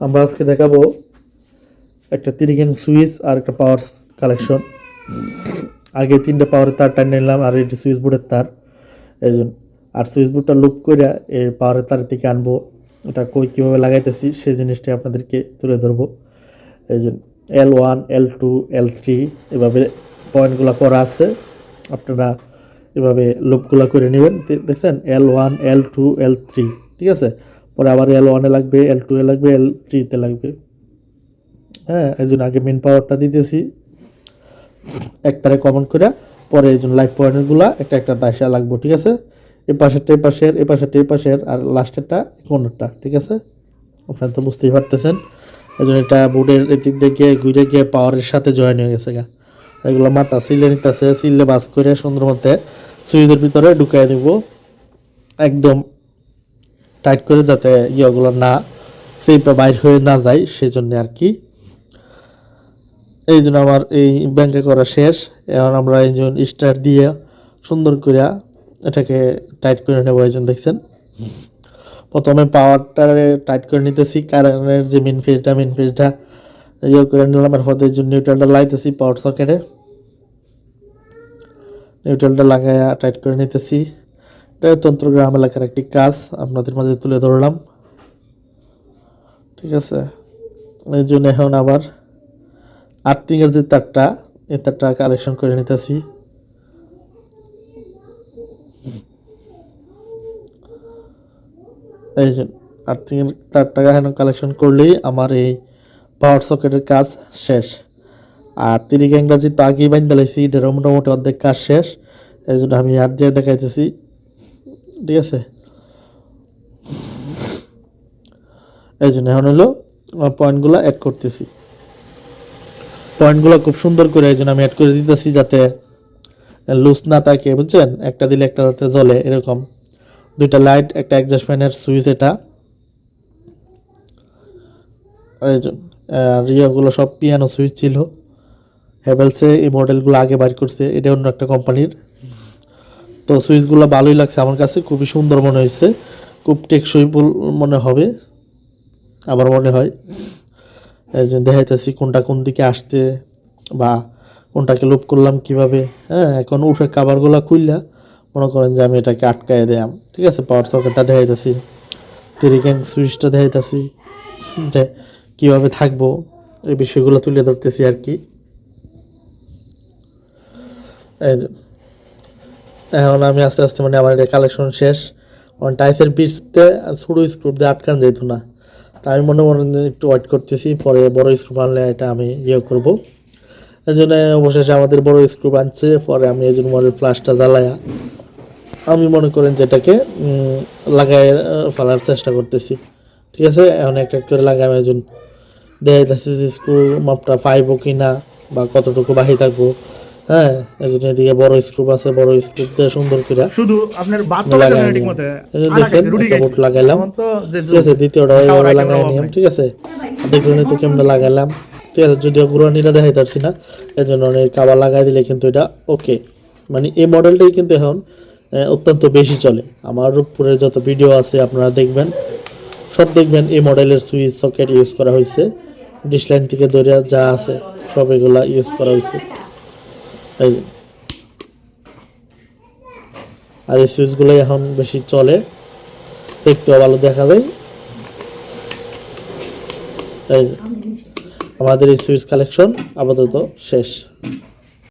আমরা আজকে দেখাবো একটা তিরিগেন সুইচ আর একটা পাওয়ার কালেকশন আগে তিনটে পাওয়ারের তার টান নিলাম, আর এটি সুইচ বোর্ডের তার। এই জন্য আর সুইচ বোর্ডটা লুপ করে এই পাওয়ারের তার থেকে আনব। এটা কই কীভাবে লাগাইতেছি, সেই জিনিসটা আপনাদেরকে তুলে ধরবো। এই জন্য L one L two L three এভাবে পয়েন্টগুলো করা আছে। আপনারা এভাবে লুপগুলো করে নেবেন। দেখছেন? L one L two L three ঠিক আছে? পরে আবার এল ওয়ানে লাগবে এল টু এ লাগবে এল থ্রিতে লাগবে। হ্যাঁ এই জন্য আগে মেন পাওয়ারটা দিতেছি। একটারে কমন করে, পরে এই জন্য লাইফ পয়েন্টগুলো একটা একটা দায়সা লাগবো, ঠিক আছে? এ পাশেরটা, এ পাশের, এ পাশেরটা, এ পাশের, আর লাস্টেরটা কোনটা ঠিক আছে? আপনারা তো বুঝতেই পারতেছেন। এই জন্য এটা বোর্ডের এদিক থেকে ঘুরে গিয়ে পাওয়ারের সাথে জয়েন হয়ে গেছে গা। এগুলো মাথা সিলে নিতেছে, সিলে বাস করে সুন্দর মধ্যে সুইচের ভিতরে ঢুকাই দেব। একদম টাইট করে যাতে ইয়েগুলো না সেইটা বাইর হয়ে না যায় সেই জন্য আর কি। এই জন্য আমার এই ব্যাংকে করা শেষ। এখন আমরা এই জন্য স্টার দিয়ে সুন্দর করে এটাকে টাইট করে নেব, এই জন্য দেখছেন। প্রথমে পাওয়ারটা টাইট করে নিতেছি কারেন্টের যে মেন ফেজটা মেন ফেজটা ইয়ে করে নিলাম। এরপর এই জন্য নিউট্রালটা লাগাইতেছি পাওয়ার সকেটে নিউট্রালটা লাগাইয়া টাইট করে নিতেছি। এটা তন্ত্রগ্রাম এলাকার একটি কাজ। আপনাদের মাঝে তুলে ধরলাম। ঠিক আছে? এই জন্য এখন আবার আর্থিংয়ের যে তারটা, এই তারটা কালেকশন করে নিতেছি। এই যে আর্থিংয়ের তারটা এখন কালেকশন করলেই আমার এই পাওয়ার সকেটের কাজ শেষ। আর তিরিক ইংরাজি তো আগেই বাইন দিলাইছি এটারও মোটামুটি অর্ধেক কাজ শেষ। এই জন্য আমি হাত দিয়ে দেখাইতেছি। ঠিক আছে। এই জন্য এখন হলো পয়েন্টগুলো অ্যাড করতেছি। পয়েন্টগুলো খুব সুন্দর করে এই জন্য আমি অ্যাড করে দিতেছি যাতে লুজ না থাকে, বুঝছেন? একটা দিলে একটা যাতে জ্বলে, এরকম। দুইটা লাইট একটা অ্যাডজাস্ট ফ্যানের সুইচ এটা। জন্য, আর ইয়েগুলো সব পিয়ানো সুইচ ছিল। হ্যাভেলসে এই মডেলগুলো আগে বাইর করছে, এটা অন্য একটা কোম্পানির তো সুইচগুলো ভালোই লাগছে আমার কাছে, খুবই সুন্দর মনে হয়েছে, খুব টেকসই মনে হবে, আমার মনে হয়। এই জন্য দেখাইতেছি কোনটা কোন দিকে আসতে বা কোনটাকে লোপ করলাম কীভাবে। হ্যাঁ এখন উঠে কাবারগুলো খুললা, মনে করেন যে আমি এটাকে আটকায় দিলাম। ঠিক আছে পাওয়ার সকেটটা দেখাইতেছি তিরিক্যাং সুইচটা দেখাইতেছি, যে কীভাবে থাকব, এই বিষয়গুলো তুলে ধরতেছি আর কি। এই। এখন আমি আস্তে আস্তে মানে আমার এটা কালেকশন শেষ। অন টাইসের পিসতে ছোটো স্ক্রুপ দিয়ে আটকান যেত না। তাই আমি মনে মনে একটু ওয়েট করতেছি, পরে বড় স্ক্রুপ আনলে এটা আমি ইয়ে করব। এই জন্য অবশেষে আমাদের বড় স্ক্রুপ আনছে, পরে আমি এই জন্য মনে ফ্লাশটা জ্বালায়া আমি মনে করেন যেটাকে লাগাই ফেলার চেষ্টা করতেছি। ঠিক আছে? এখন একটা করে লাগাই, আমি একজন দেখা যাচ্ছে স্ক্রু মাপটা পাইবো কি না বা কতটুকু বাহি থাকব। হ্যাঁ এই জন্য এদিকে বড় স্ক্রুপ আছে বড় স্ক্রুপ দিয়ে সুন্দর করে শুধু আপনার ঠিক। মতো? একটা বোট লাগাইলাম। ঠিক আছে দ্বিতীয়টা ওইভাবে লাগাই নিলাম ঠিক আছে? দেখুন তো কেমন লাগাইলাম। ঠিক আছে যদিও দেখাই পারছি না জন্য অনেক কাবার লাগাই দিলে কিন্তু এটা ওকে মানে এই মডেলটাই কিন্তু এখন অত্যন্ত বেশি চলে। আমার রূপপুরের যত ভিডিও আছে আপনারা দেখবেন সব দেখবেন এই মডেলের সুইচ সকেট ইউজ করা হয়েছে ডিসলাইন থেকে ধরে যা আছে সব এগুলা ইউজ করা হয়েছে এই আর এই সুইচগুলো এখন বেশি চলে। দেখতেও ভালো দেখা যায় আমাদের এই সুইচ কালেকশন আপাতত শেষ।